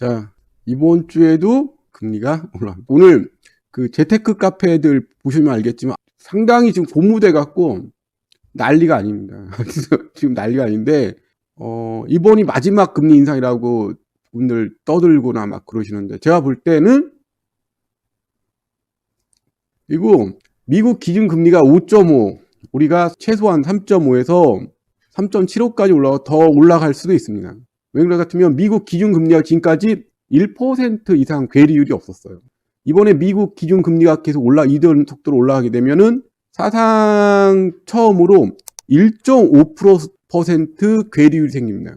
자, 이번 주에도 금리가 올라. 오늘 그 재테크 카페들 보시면 알겠지만 상당히 지금 고무돼 갖고 난리가 아닙니다. 지금 난리가 아닌데 어, 이번이 마지막 금리 인상이라고 분들 떠들거나 막 그러시는데 제가 볼 때는 그리고 미국 기준 금리가 5.5 우리가 최소한 3.5에서 3.75까지 올라가 더 올라갈 수도 있습니다. 왜 그래 같으면 미국 기준 금리가 지금까지 1% 이상 괴리율이 없었어요. 이번에 미국 기준 금리가 계속 올라 이런 속도로 올라가게 되면은 사상 처음으로 1.5% 괴리율이 생깁니다.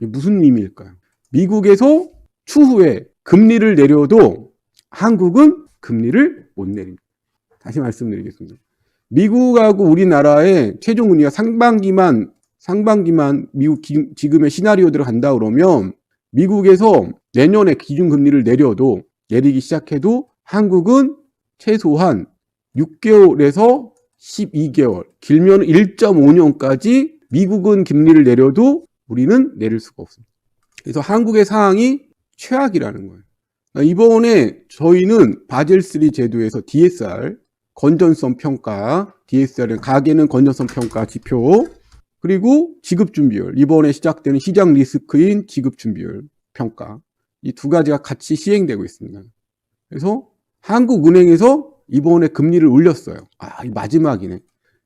무슨 의미일까요? 미국에서 추후에 금리를 내려도 한국은 금리를 못 내립니다. 다시 말씀드리겠습니다. 미국하고 우리나라의 최종 금리가 상반기만 상반기만 미국 기, 지금의 시나리오대로 간다 그러면 미국에서 내년에 기준 금리를 내려도 내리기 시작해도 한국은 최소한 6개월에서 12개월, 길면 1.5년까지 미국은 금리를 내려도 우리는 내릴 수가 없습니다. 그래서 한국의 상황이 최악이라는 거예요. 그러니까 이번에 저희는 바젤3 제도에서 DSR, 건전성 평가, DSR은 가계는 건전성 평가 지표, 그리고 지급 준비율, 이번에 시작되는 시장 리스크인 지급 준비율 평가, 이 두 가지가 같이 시행되고 있습니다. 그래서 한국은행에서 이번에 금리를 올렸어요. 아, 이 마지막이네.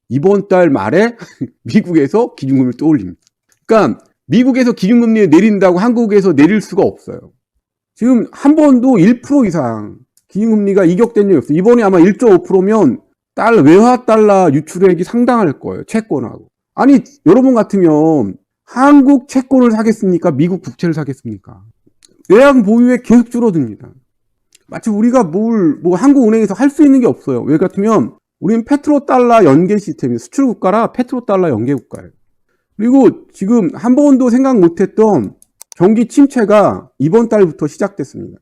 이번 달 말에 미국에서 기준금리를 또 올립니다. 그러니까 미국에서 기준금리를 내린다고 한국에서 내릴 수가 없어요. 지금 한 번도 1% 이상 기준금리가 이격된 적이 없어요. 이번에 아마 1.5%면 달 외화 달러 유출액이 상당할 거예요. 채권하고. 아니, 여러분 같으면 한국 채권을 사겠습니까? 미국 국채를 사겠습니까? 외환 보유액 계속 줄어듭니다. 마치 우리가 뭘, 뭐 한국은행에서 할 수 있는 게 없어요. 왜 같으면 우리는 페트로 달러 연계 시스템이 수출 국가라 페트로 달러 연계 국가예요. 그리고 지금 한 번도 생각 못했던 경기 침체가 이번 달부터 시작됐습니다.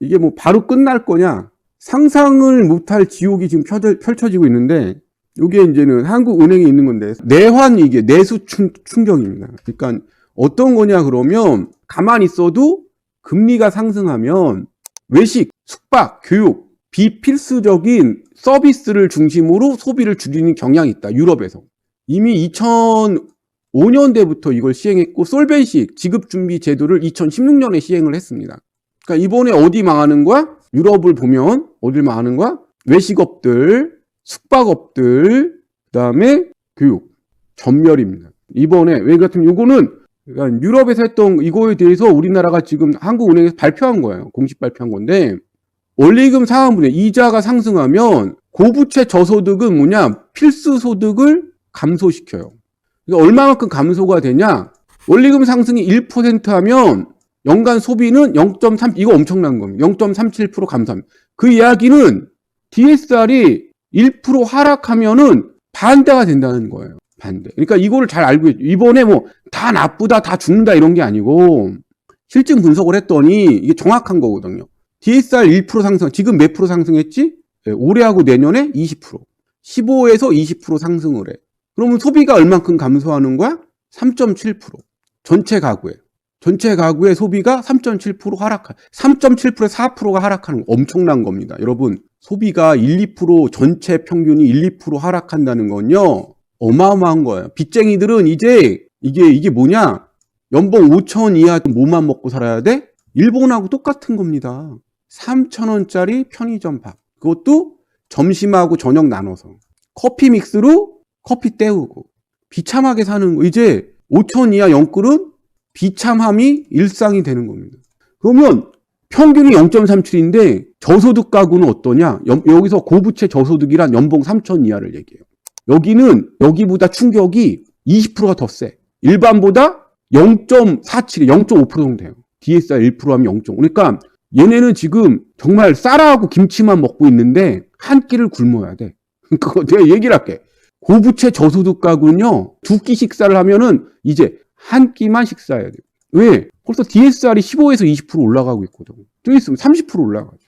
이게 뭐 바로 끝날 거냐? 상상을 못할 지옥이 지금 펼쳐지고 있는데 이게 이제는 한국은행에 있는 건데 내환 이게 내수 충, 충격입니다. 그러니까 어떤 거냐 그러면 가만히 있어도 금리가 상승하면 외식, 숙박, 교육 비필수적인 서비스를 중심으로 소비를 줄이는 경향이 있다. 유럽에서 이미 2005년대부터 이걸 시행했고 솔벤식 지급준비 제도를 2016년에 시행을 했습니다. 그러니까 이번에 어디 망하는 거야? 유럽을 보면 어딜 망하는 거야? 외식업들, 숙박업들, 그 다음에 교육, 전멸입니다. 이번에, 왜 같으면 이거는 그러니까 유럽에서 했던 이거에 대해서 우리나라가 지금 한국은행에서 발표한 거예요. 공식 발표한 건데, 원리금 상환분해, 이자가 상승하면 고부채 저소득은 뭐냐? 필수 소득을 감소시켜요. 그러니까 얼마만큼 감소가 되냐? 원리금 상승이 1% 하면 연간 소비는 0.3, 이거 엄청난 겁니다. 0.37% 감소합니다. 그 이야기는 DSR이 1% 하락하면은 반대가 된다는 거예요. 반대. 그러니까 이거를 잘 알고 있죠. 이번에 뭐 다 나쁘다, 다 죽는다 이런 게 아니고 실증 분석을 했더니 이게 정확한 거거든요. DSR 1% 상승, 지금 몇 프로 상승했지? 네, 올해하고 내년에 20%. 15에서 20% 상승을 해. 그러면 소비가 얼만큼 감소하는 거야? 3.7%. 전체 가구에. 전체 가구의 소비가 3.7% 하락한, 3.7%에 4%가 하락하는 거 엄청난 겁니다. 여러분, 소비가 1, 2% 전체 평균이 1, 2% 하락한다는 건요, 어마어마한 거예요. 빚쟁이들은 이제, 이게, 이게 뭐냐? 연봉 5천 이하 뭐만 먹고 살아야 돼? 일본하고 똑같은 겁니다. 3천 원짜리 편의점 밥. 그것도 점심하고 저녁 나눠서. 커피 믹스로 커피 때우고. 비참하게 사는 거. 이제 5천 이하 영끌은 비참함이 일상이 되는 겁니다. 그러면 평균이 0.37인데 저소득 가구는 어떠냐? 여기서 고부채 저소득이란 연봉 3천 이하를 얘기해요. 여기는 여기보다 충격이 20%가 더 세. 일반보다 0.47, 0.5% 정도 돼요. DSR 1% 하면 0.5. 그러니까 얘네는 지금 정말 쌀하고 김치만 먹고 있는데 한 끼를 굶어야 돼. 그거 내가 얘기를 할게. 고부채 저소득 가구는요, 두 끼 식사를 하면은 이제 한 끼만 식사해야 돼요. 왜? 벌써 DSR이 15에서 20% 올라가고 있거든. 좀 있으면 30% 올라가죠.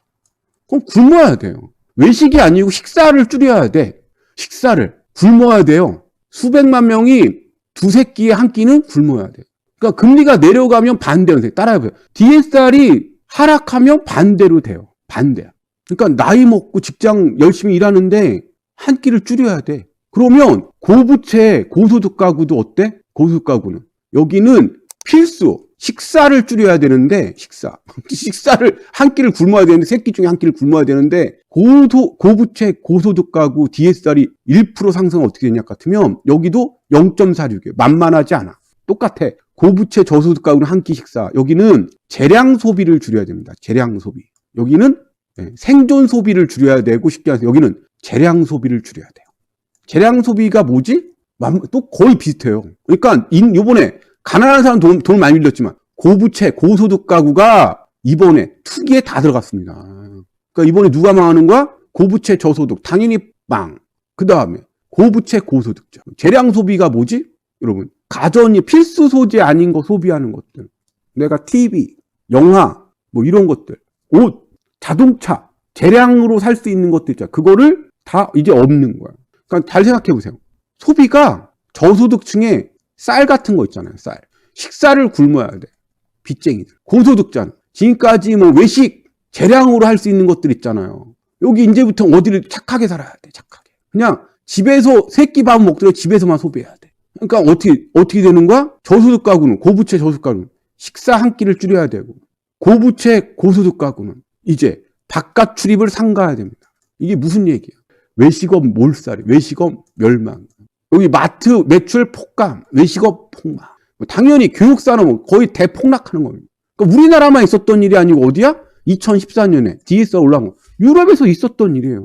그럼 굶어야 돼요. 외식이 아니고 식사를 줄여야 돼. 식사를. 굶어야 돼요. 수백만 명이 두세 끼에 한 끼는 굶어야 돼. 그러니까 금리가 내려가면 반대는 돼. 따라해보세요. DSR이 하락하면 반대로 돼요. 반대야. 그러니까 나이 먹고 직장 열심히 일하는데 한 끼를 줄여야 돼. 그러면 고부채 고소득 가구도 어때? 고소득 가구는 여기는 필수 식사를 줄여야 되는데 식사 식사를 한 끼를 굶어야 되는데 세끼 중에 한 끼를 굶어야 되는데 고소 고부채 고소득 가구 DSR이 1% 상승 어떻게 되냐 같으면 여기도 0.46이에요. 만만하지 않아. 똑같아. 고부채 저소득 가구는 한 끼 식사. 여기는 재량 소비를 줄여야 됩니다. 재량 소비. 여기는 예, 생존 소비를 줄여야 되고 쉽게 말해서 여기는 재량 소비를 줄여야 돼요. 재량 소비가 뭐지? 만- 또 거의 비슷해요. 그러니까 인- 이번에 가난한 사람 돈, 돈 많이 빌렸지만 고부채 고소득 가구가 이번에 투기에 다 들어갔습니다. 그러니까 이번에 누가 망하는 거야? 고부채 저소득 당연히 망. 그 다음에 고부채 고소득자. 재량 소비가 뭐지? 여러분 가전이 필수 소재 아닌 거 소비하는 것들. 내가 TV, 영화 뭐 이런 것들, 옷, 자동차, 재량으로 살 수 있는 것들 있잖아. 그거를 다 이제 없는 거야. 그러니까 잘 생각해 보세요. 소비가 저소득층에 쌀 같은 거 있잖아요. 쌀. 식사를 굶어야 돼. 빚쟁이들. 고소득자는. 지금까지 뭐 외식, 재량으로 할 수 있는 것들 있잖아요. 여기 이제부터 어디를 착하게 살아야 돼. 착하게. 그냥 집에서 세끼 밥 먹더라도 집에서만 소비해야 돼. 그러니까 어떻게 어떻게 되는 거야? 저소득 가구는 고부채 저소득 가구는 식사 한 끼를 줄여야 되고 고부채 고소득 가구는 이제 바깥 출입을 삼가야 됩니다. 이게 무슨 얘기야? 외식업 몰살이, 외식업 멸망. 여기 마트 매출 폭감, 외식업 폭망. 뭐 당연히 교육산업은 거의 대폭락하는 겁니다. 그러니까 우리나라만 있었던 일이 아니고 어디야? 2014년에 DS가 올라온 거. 유럽에서 있었던 일이에요.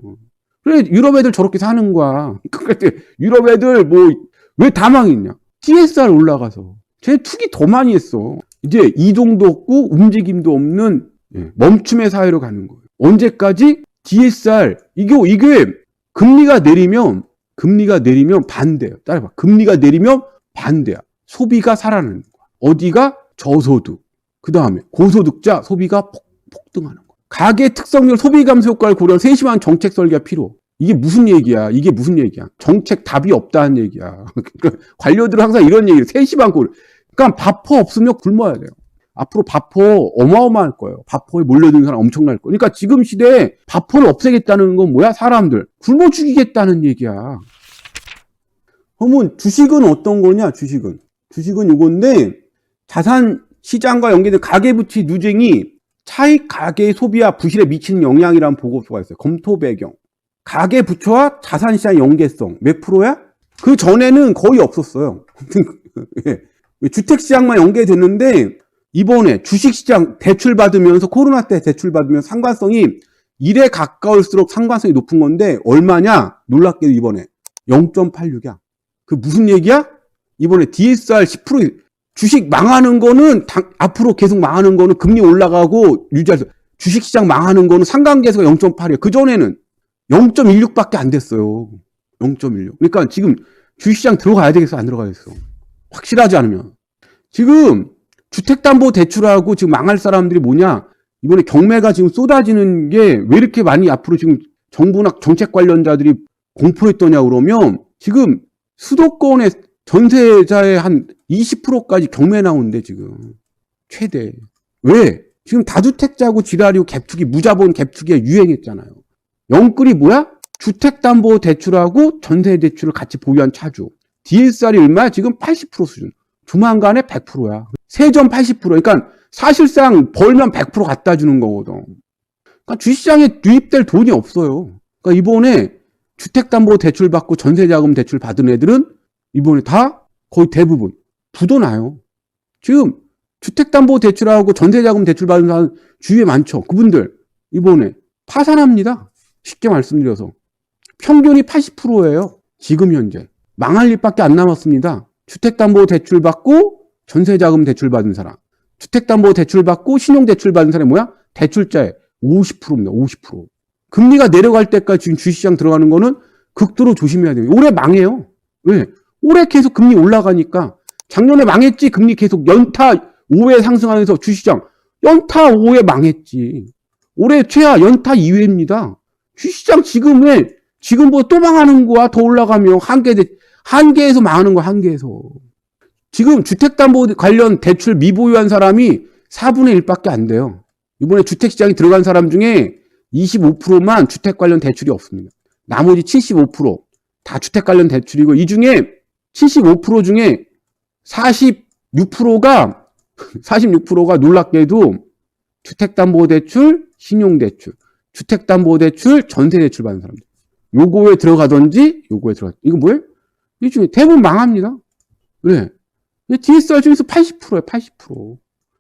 그래 유럽 애들 저렇게 사는 거야. 그때 유럽 애들 뭐 왜 다 망했냐? DSR 올라가서 쟤 투기 더 많이 했어. 이제 이동도 없고 움직임도 없는 예, 멈춤의 사회로 가는 거예요. 언제까지 DSR 이게 이게 금리가 내리면 금리가 내리면 반대예요. 따라봐. 금리가 내리면 반대야. 소비가 살아나는 거야. 어디가 저소득. 그 다음에 고소득자 소비가 폭, 폭등하는 거야. 가계 특성별 소비 감소 효과를 고려한 세심한 정책 설계가 필요. 이게 무슨 얘기야? 이게 무슨 얘기야? 정책 답이 없다는 얘기야. 관료들은 항상 이런 얘기를 세심한 고려. 그러니까 바퍼 없으면 굶어야 돼요. 앞으로 바퍼 어마어마할 거예요. 바퍼에 몰려드는 사람 엄청날 거예요. 그러니까 지금 시대에 바퍼를 없애겠다는 건 뭐야? 사람들. 굶어 죽이겠다는 얘기야. 그러면 주식은 어떤 거냐? 주식은. 주식은 이건데 자산 시장과 연계된 가계부채 누쟁이 차익 가계 소비와 부실에 미치는 영향이라는 보고서가 있어요. 검토 배경. 가계 부채와 자산 시장 연계성 몇 프로야? 그 전에는 거의 없었어요. 예. 주택 시장만 연계됐는데 이번에 주식 시장 대출 받으면서 코로나 때 대출 받으면 상관성이 1에 가까울수록 상관성이 높은 건데 얼마냐? 놀랍게도 이번에 0.86이야. 그 무슨 얘기야? 이번에 DSR 10% 주식 망하는 거는 당- 앞으로 계속 망하는 거는 금리 올라가고 유지할 수 주식 시장 망하는 거는 상관계수가 0.8이야. 그 전에는 0.16밖에 안 됐어요. 0.16. 그러니까 지금 주식시장 들어가야 되겠어? 안 들어가겠어? 확실하지 않으면. 지금 주택담보대출하고 지금 망할 사람들이 뭐냐? 이번에 경매가 지금 쏟아지는 게 왜 이렇게 많이 앞으로 지금 정부나 정책 관련자들이 공포에 떠냐 그러면 지금 수도권의 전세자의 한 20%까지 경매 나오는데 지금 최대. 왜? 지금 다주택자고 지랄이고 갭투기, 무자본 갭투기가 유행했잖아요. 영끌이 뭐야? 주택담보대출하고 전세대출을 같이 보유한 차주. DSR이 얼마야? 지금 80% 수준. 조만간에 100%야. 세전 80%. 그러니까 사실상 벌면 100% 갖다 주는 거거든. 그러니까 주시장에 유입될 돈이 없어요. 그러니까 이번에 주택담보 대출 받고 전세자금 대출 받은 애들은 이번에 다 거의 대부분 부도나요. 지금 주택담보 대출하고 전세자금 대출 받은 사람 주위에 많죠. 그분들 이번에 파산합니다. 쉽게 말씀드려서 평균이 80%예요. 지금 현재 망할 일밖에 안 남았습니다. 주택담보대출 받고 전세자금 대출 받은 사람, 주택담보 대출 받고 신용대출 받은 사람이 뭐야? 대출자의 50%입니다. 50%. 금리가 내려갈 때까지 지금 주식시장 들어가는 거는 극도로 조심해야 돼요. 올해 망해요. 왜? 올해 계속 금리 올라가니까 작년에 망했지. 금리 계속 연타 5회 상승하면서 주시장 연타 5회 망했지. 올해 최하 연타 2회입니다. 주시장 지금에 지금보다 또 망하는 거야. 더 올라가면 한계 한계에서 망하는 거야. 한계에서. 지금 주택담보 관련 대출 미보유한 사람이 4분의 1밖에 안 돼요. 이번에 주택시장에 들어간 사람 중에 25%만 주택 관련 대출이 없습니다. 나머지 75%다 주택 관련 대출이고 이 중에 75% 중에 46%가 46%가 놀랍게도 주택담보대출, 신용대출, 주택담보대출, 전세대출 받는 사람들. 요거에 들어가든지 요거에 들어가. 이거 뭐예요? 이 중에 대부분 망합니다. 왜? DSR 중에서 80%예요, 80%.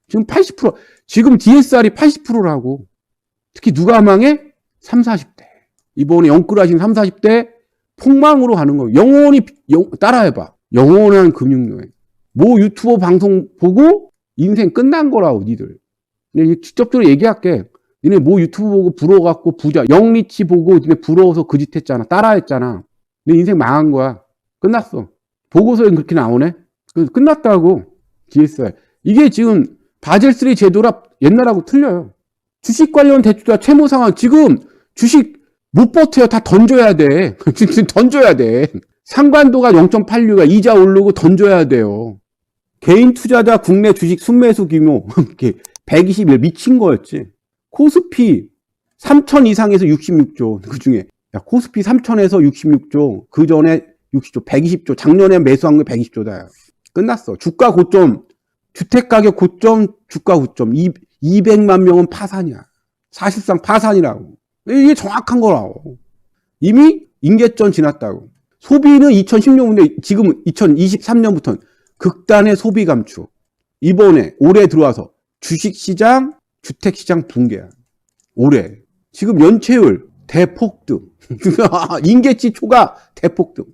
지금 80%. 지금 DSR이 80%라고. 특히 누가 망해? 3, 40대. 이번에 영끌하신 3, 40대 폭망으로 가는 거예요. 영원히 영- 따라해봐. 영원한 금융여행. 모 유튜버 방송 보고 인생 끝난 거라고 니들. 직접적으로 얘기할게. 니네 모 유튜브 보고 부러워갖고 부자 영리치 보고 니네 부러워서 그 짓 했잖아. 따라했잖아. 내 인생 망한 거야. 끝났어. 보고서에 그렇게 나오네. 그 끝났다고. DSR. 이게 지금 바젤3 제도라 옛날하고 틀려요. 주식 관련 대출과 채무 상황 지금 주식 못 버텨요. 다 던져야 돼. 지금 던져야 돼. 상관도가 0.86가 이자 오르고 던져야 돼요. 개인 투자자 국내 주식 순매수 규모 이렇게 121 미친 거였지. 코스피 3천 이상에서 66조 그 중에 야 코스피 3천에서 66조 그 전에 60조 120조 작년에 매수한 거 120조다. 끝났어. 주가 고점 주택 가격 고점 주가 고점 200만 명은 파산이야. 사실상 파산이라고. 이게 정확한 거라고. 이미 인계점 지났다고. 소비는 2016년에 지금 2023년부터 극단의 소비 감축. 이번에 올해 들어와서 주식시장, 주택시장 붕괴야. 올해. 지금 연체율 대폭등. 인계치 초과 대폭등.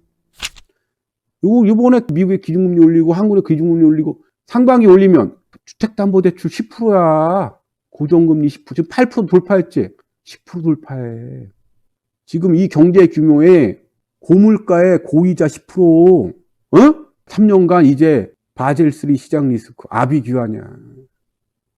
요거 이번에 미국의 기준금리 올리고 한국의 기준금리 올리고 상반기 올리면 주택담보대출 10%야. 고정금리 10%. 지금 8% 돌파했지. 10% 돌파해. 지금 이 경제 규모에 고물가에 고이자 10%, 어? 3년간 이제 바젤3 시장 리스크, 아비 규환이야.